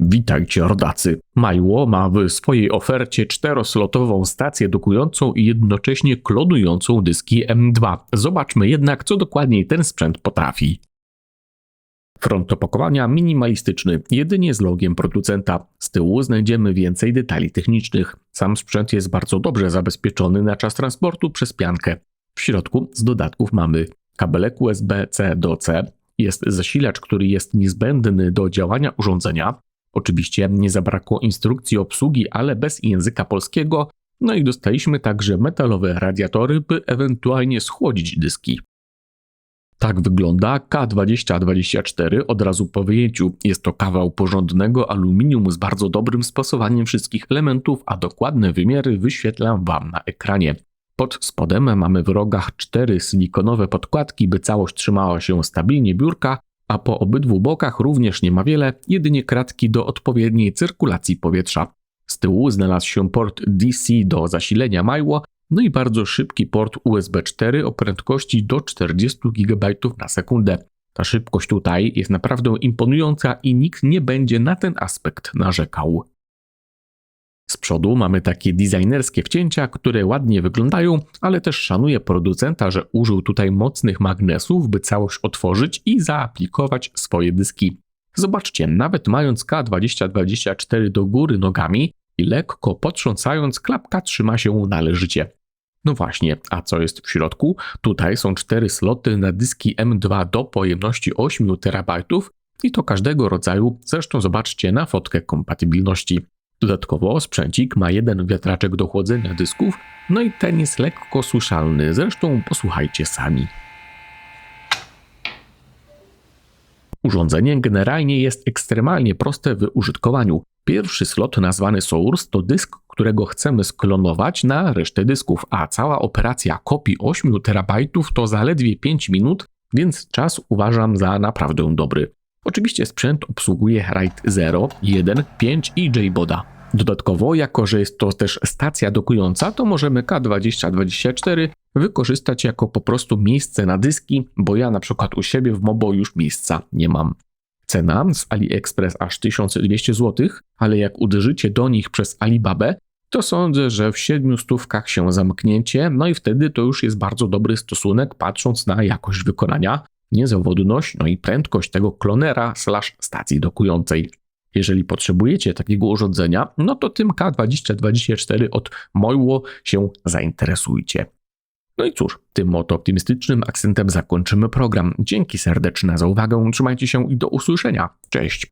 Witajcie rodacy. Majło ma w swojej ofercie czteroslotową stację dokującą i jednocześnie klonującą dyski M2. Zobaczmy jednak, co dokładniej ten sprzęt potrafi. Front opakowania minimalistyczny, jedynie z logiem producenta. Z tyłu znajdziemy więcej detali technicznych. Sam sprzęt jest bardzo dobrze zabezpieczony na czas transportu przez piankę. W środku z dodatków mamy kabelek USB-C do C, jest zasilacz, który jest niezbędny do działania urządzenia. Oczywiście nie zabrakło instrukcji obsługi, ale bez języka polskiego. No i dostaliśmy także metalowe radiatory, by ewentualnie schłodzić dyski. Tak wygląda K2024 od razu po wyjęciu. Jest to kawał porządnego aluminium z bardzo dobrym spasowaniem wszystkich elementów, a dokładne wymiary wyświetlam Wam na ekranie. Pod spodem mamy w rogach cztery silikonowe podkładki, by całość trzymała się stabilnie biurka, a po obydwu bokach również nie ma wiele, jedynie kratki do odpowiedniej cyrkulacji powietrza. Z tyłu znalazł się port DC do zasilenia Majło, no i bardzo szybki port USB 4 o prędkości do 40 GB na sekundę. Ta szybkość tutaj jest naprawdę imponująca i nikt nie będzie na ten aspekt narzekał. Z przodu mamy takie designerskie wcięcia, które ładnie wyglądają, ale też szanuję producenta, że użył tutaj mocnych magnesów, by całość otworzyć i zaaplikować swoje dyski. Zobaczcie, nawet mając K2024 do góry nogami i lekko potrząsając, klapka trzyma się należycie. No właśnie, a co jest w środku? Tutaj są cztery sloty na dyski M2 do pojemności 8 TB i to każdego rodzaju, zresztą zobaczcie na fotkę kompatybilności. Dodatkowo sprzęcik ma jeden wiatraczek do chłodzenia dysków, no i ten jest lekko słyszalny, zresztą posłuchajcie sami. Urządzenie generalnie jest ekstremalnie proste w użytkowaniu. Pierwszy slot nazwany Source to dysk, którego chcemy sklonować na resztę dysków, a cała operacja kopii 8 terabajtów to zaledwie 5 minut, więc czas uważam za naprawdę dobry. Oczywiście sprzęt obsługuje RAID 0, 1, 5 i JBoda. Dodatkowo, jako że jest to też stacja dokująca, to możemy K2024 wykorzystać jako po prostu miejsce na dyski, bo ja na przykład u siebie w Mobo już miejsca nie mam. Cena z AliExpress aż 1200 zł, ale jak uderzycie do nich przez Alibabę, to sądzę, że w 700 stówkach się zamknięcie, no i wtedy to już jest bardzo dobry stosunek patrząc na jakość wykonania, niezawodność, no i prędkość tego klonera slash stacji dokującej. Jeżeli potrzebujecie takiego urządzenia, no to tym K2024 od Mojło się zainteresujcie. No i cóż, tym oto optymistycznym akcentem zakończymy program. Dzięki serdeczne za uwagę, trzymajcie się i do usłyszenia. Cześć!